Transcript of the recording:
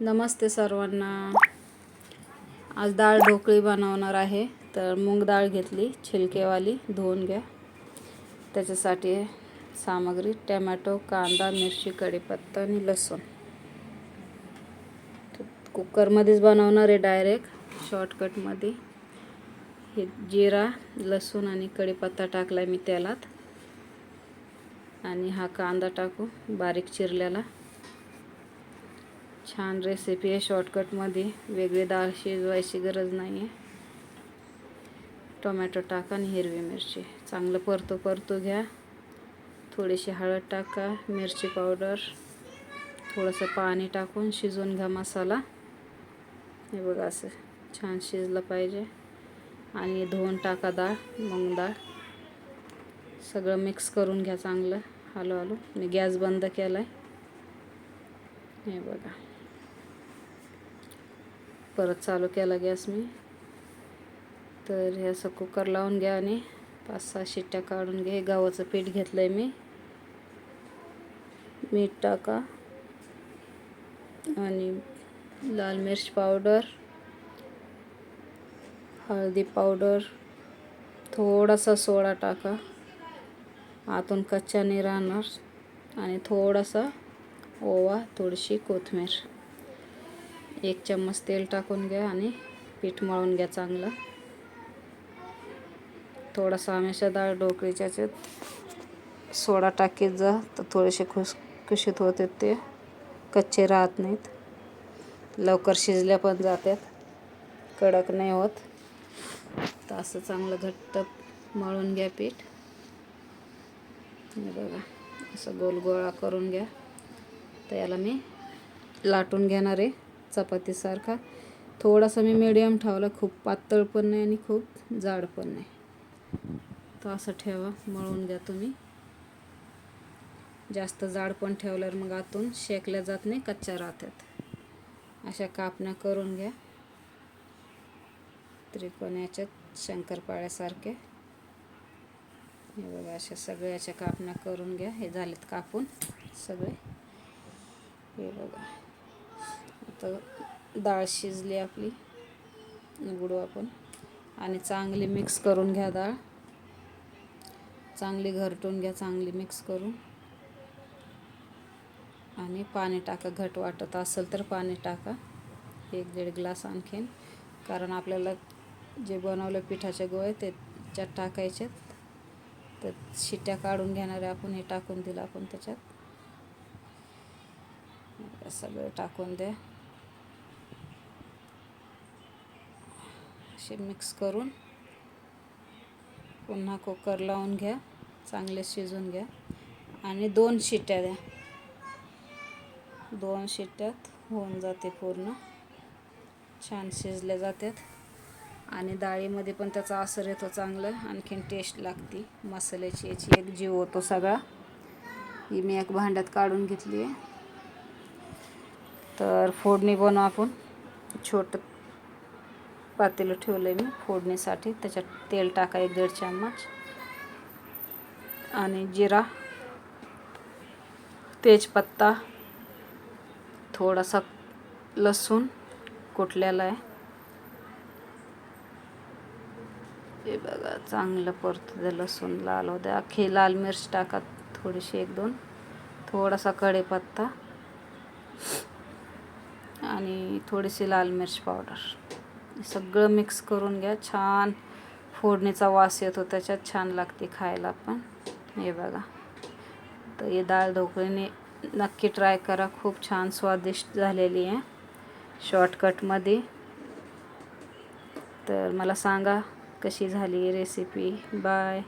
नमस्ते सर्वांना. आज डाळ ढोकळी बनवणार आहे. तर मूग डाळ घेतली छिलकेवाली धुवून घ्या. त्याच्यासाठी सामग्री टमॅटो कांदा मिरची कढीपत्ता आणि लसूण. कुकरमध्येच बनवणार आहे डायरेक्ट शॉर्टकटमध्ये. हे जिरा लसूण आणि कढीपत्ता टाकला मी तेलात. आणि हा कांदा टाकू बारीक चिरलेला. छान रेसिपी आहे शॉर्टकटमध्ये वेगळी डाळ शिजवायची गरज नाही आहे टोमॅटो टाका आणि हिरवी मिरची. चांगलं परतो परतो घ्या. थोडीशी हळद टाका मिरची पावडर थोडंसं पाणी टाकून शिजवून घ्या मसाला. हे बघा असं छान शिजलं पाहिजे. आणि धुवून टाका डाळ मग डाळ सगळं मिक्स करून घ्या चांगलं हलू मी गॅस बंद केला आहे हे बघा. परत चालू केला गॅस मी. तर हे असं कुकर लावून घ्या आणि पाच सहा शिट्ट्या काढून घ्या. हे गव्हाचं पीठ घेतलं आहे मी. मीठ टाका. आणि लाल मिरच पावडर हळदी पावडर थोडासा सोडा टाका. आतून कच्चा नाही राहणार. आणि थोडासा ओवा थोडीशी कोथिंबीर. एक चम्मच तेल टाकून घ्या आणि पीठ मळून घ्या चांगलं. थोडासा हमेशा डाळ ढोकळीच्या सोडा टाकीत जा तर थोडेसे खुसखुशीत होते ते. कच्चे राहत नाहीत. लवकर शिजल्या पण जातात कडक नाही होत. तर असं चांगलं घट्ट मळून घ्या पीठ. बघा असं गोल गोळा करून घ्या. तर याला मी लाटून घेणार आहे. चपातीसारखा. थोडासा मी मिडियम ठेवला खूप पातळ पण नाही आणि खूप जाड पण नाही. तो असं ठेवा मळून घ्या तुम्ही. जास्त जाड पण ठेवल्यावर मग आतून शेकल्या जात नाही कच्च्या राहतात. अशा कापण्या करून घ्या. त्रिकोण याच्यात शंकरपाळ्यासारखे हे बघा अशा सगळ्याच्या कापण्या करून घ्या. हे झालेत कापून सगळे. हे बघा. आता डाळ शिजली आपली. उघडू आपण. आणि चांगली मिक्स करून घ्या डाळ. चांगली घरटून घ्या चांगली मिक्स करून. आणि पाणी टाका घट वाटत असेल तर पाणी टाका. एक दीड ग्लास आणखीन. कारण आपल्याला जे बनवलं पिठाचे गोळे ते त्याच्यात टाकायचे तर शिट्ट्या काढून घेणारे आपण हे टाकून दिलं आपण त्याच्यात. सगळं टाकून द्या. असे मिक्स करून पुन्हा कुकर लावून घ्या. चांगले शिजून घ्या. आणि दोन शिट्ट्या द्या. दोन शिट्ट्यात होऊन जाते पूर्ण. छान शिजल्या जातात. आणि डाळीमध्ये पण त्याचा असर येतो चांगलं. आणखीन टेस्ट लागते. मसाल्याची याची एक जीव होतो सगळा. ही मी एक भांड्यात काढून घेतली आहे. तर फोडणी बनवू आपण. छोटं पातेलं ठेवलं आहे मी फोडणीसाठी. त्याच्यात तेल टाका एक दीड चम्मच. आणि जिरा तेजपत्ता थोडासा लसूण कुटलेला आहे. हे बघा चांगलं परतू द्या लसूण लाल होऊ द्या अख्खी लाल मिरच टाका थोडीशी एक दोन. थोडासा कढीपत्ता. आणि थोडीशी लाल मिर्च पावडर. सगळं मिक्स करून घ्या. छान फोडणीचा वास येतो त्याच्यात छान लागते खायला पण. हे बघा. तर हे डाळ ढोकळीने नक्की ट्राय करा. खूप छान स्वादिष्ट झालेली आहे. शॉर्टकटमध्ये तर मला सांगा कशी झाली रेसिपी बाय